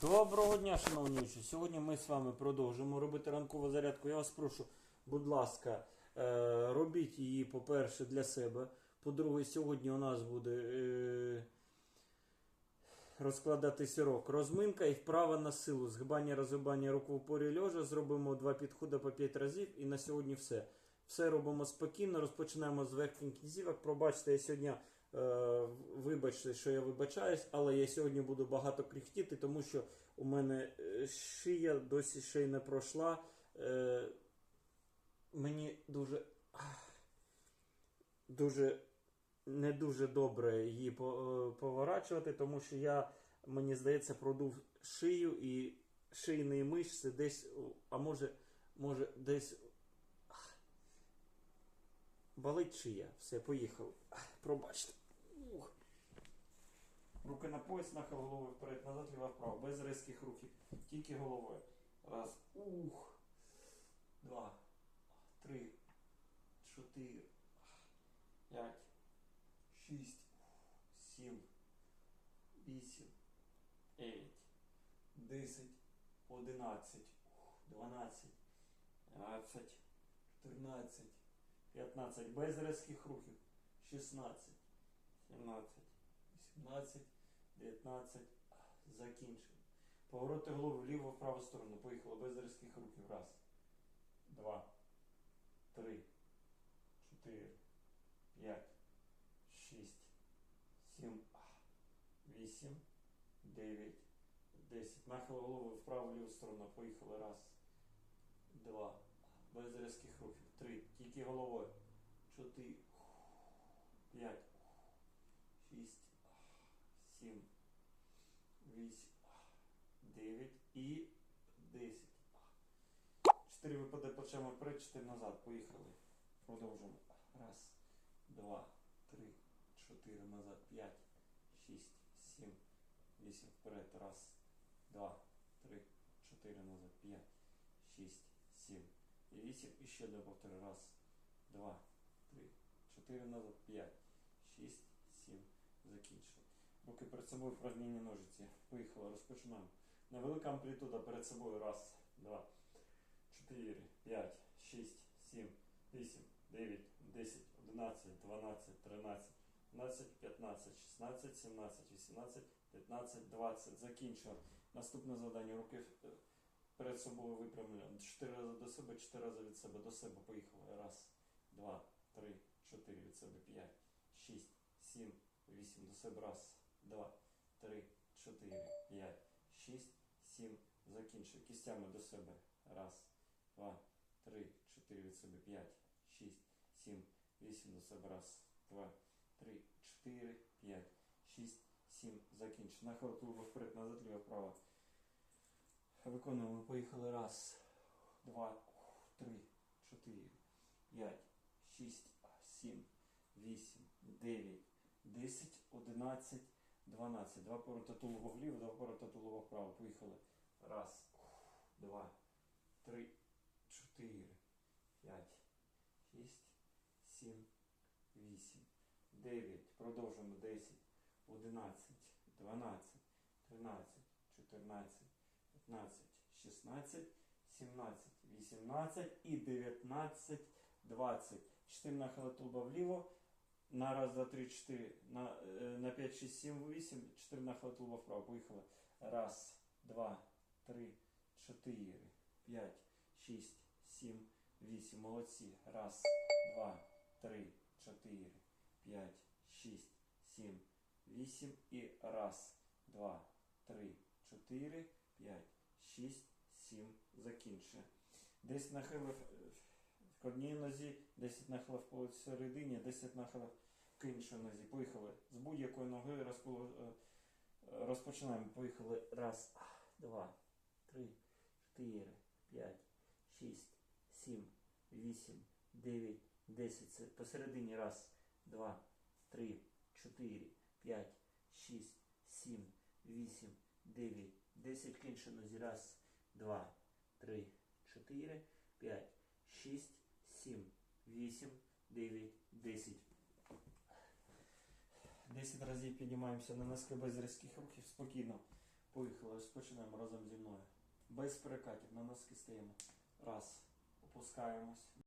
Доброго дня, шановні учні. Сьогодні ми з вами продовжимо робити ранкову зарядку. Я вас прошу, будь ласка, е, робіть її, по-перше, для себе. По-друге, сьогодні у нас буде е, розкладати сирок. Розминка і вправа на силу. Згибання, розгибання рук в упорі льожа. Зробимо два підходи по 5 разів. І на сьогодні все. Все робимо спокійно. Розпочинаємо з верхніх кінцівок. Пробачте, я сьогодні. Е, вибачте, що я вибачаюсь, але я сьогодні буду багато кряхтіти, тому що у мене е, шия досі ще й не пройшла. Е, мені дуже дуже не дуже добре її поворачувати, тому що я, мені здається, продув шию і шийні мишці десь, а може, може десь. Болить шия. Все, поїхали. Ах, Пробачте. Ух. Руки на пояс, нахил головою вперед, назад, ліва вправо. Без різких рухів. Тільки головою. Раз. Ух. Два. Три. Чотири. П'ять. Шість. Сім. Вісім. Дев'ять. Десять. Одинадцять. Дванадцять. Тринадцять. Чотирнадцять. 15 без різких рухів, 16, 17, 18, 19, закінчили. Повороти голови вліво в праву сторону. Поїхало без різких рухів. Раз, два, три, чотири, п'ять, шість, сім, вісім, дев'ять, десять. Нахил голови в ліву сторону. Поїхали. Раз, два, без різких рухів. Три. Тільки головою. Чотири. П'ять. Шість. Сім. Вісім. Дев'ять. І десять. Чотири випади плечами вперед, чотири назад. Поїхали. Продовжуємо. Раз, два, три, чотири назад. П'ять, шість, сім, вісім вперед. Раз, два, три, чотири назад. П'ять, шість, сім. І вісім. І ще до повтори. Раз, два, три, чотири назад, п'ять, шість, сім. Закінчили. Руки перед собою вправління ножиці. Поїхали, розпочинаємо. Невелика амплітуда перед собою. Раз, два, чотири, п'ять, шість, сім, вісім, дев'ять, десять, одинадцять, дванадцять, тринадцять, 12, 15, 16, 17, 18, 19, 20. Закінчили. Наступне завдання. Руки перед собою випрямлено. Чотири рази до себе, чотири рази від себе до себе. Поїхали. Раз, два, три, чотири від себе, п'ять, шість, сім, вісім до себе. Раз, два, три, чотири, п'ять, шість, сім. Закінчили. Кістями до себе. Раз, два, три, чотири від себе, п'ять, шість, сім, вісім до себе. Раз, два, три, чотири, п'ять, шість, сім. Закінчили. Нахил тулубо вперед, назад, ліво, право. Виконуємо. Поїхали. Раз, два, три, чотири, п'ять, шість, сім, вісім, дев'ять, десять, одинадцять, дванадцять. Два поворота тулуба вліво, два поворота тулуба вправо. Поїхали. Раз, два, три, чотири, п'ять, шість, сім, вісім, дев'ять. Продовжуємо. Десять, одинадцять, дванадцять, тринадцять, чотирнадцять. 15, 16, 17, 18 і 19, 20. 4 нахили тулуба вліво. На раз, два, три, чотири. На, е, на 5, 6, 7, 8. 4 нахили тулуба вправо. Поїхали. Раз, два, три, чотири, п'ять, шість, сім, вісім. Молодці. Раз, два, три, чотири, п'ять, шість, сім, вісім. І раз, два, три, чотири, 5, 6, 7, закінчує. 10 нахилів в одній нозі, 10 нахилів по середині, 10 нахилів к іншій нозі. Поїхали. З будь-якої ноги е, е, розпочинаємо. Поїхали. Раз, два, три, чотири, п'ять, шість, сім, вісім, дев'ять, десять. Це посередині. Раз, два, три, чотири, п'ять, шість, сім, вісім, дев'ять, десять. К іншій нозі. Раз, два, три, чотири, п'ять, шість, сім, вісім, дев'ять, десять. 10 разів піднімаємося на носки без різких рухів спокійно. Поїхали, розпочинаємо разом зі мною. Без перекатів на носки стаємо. Раз. Опускаємось.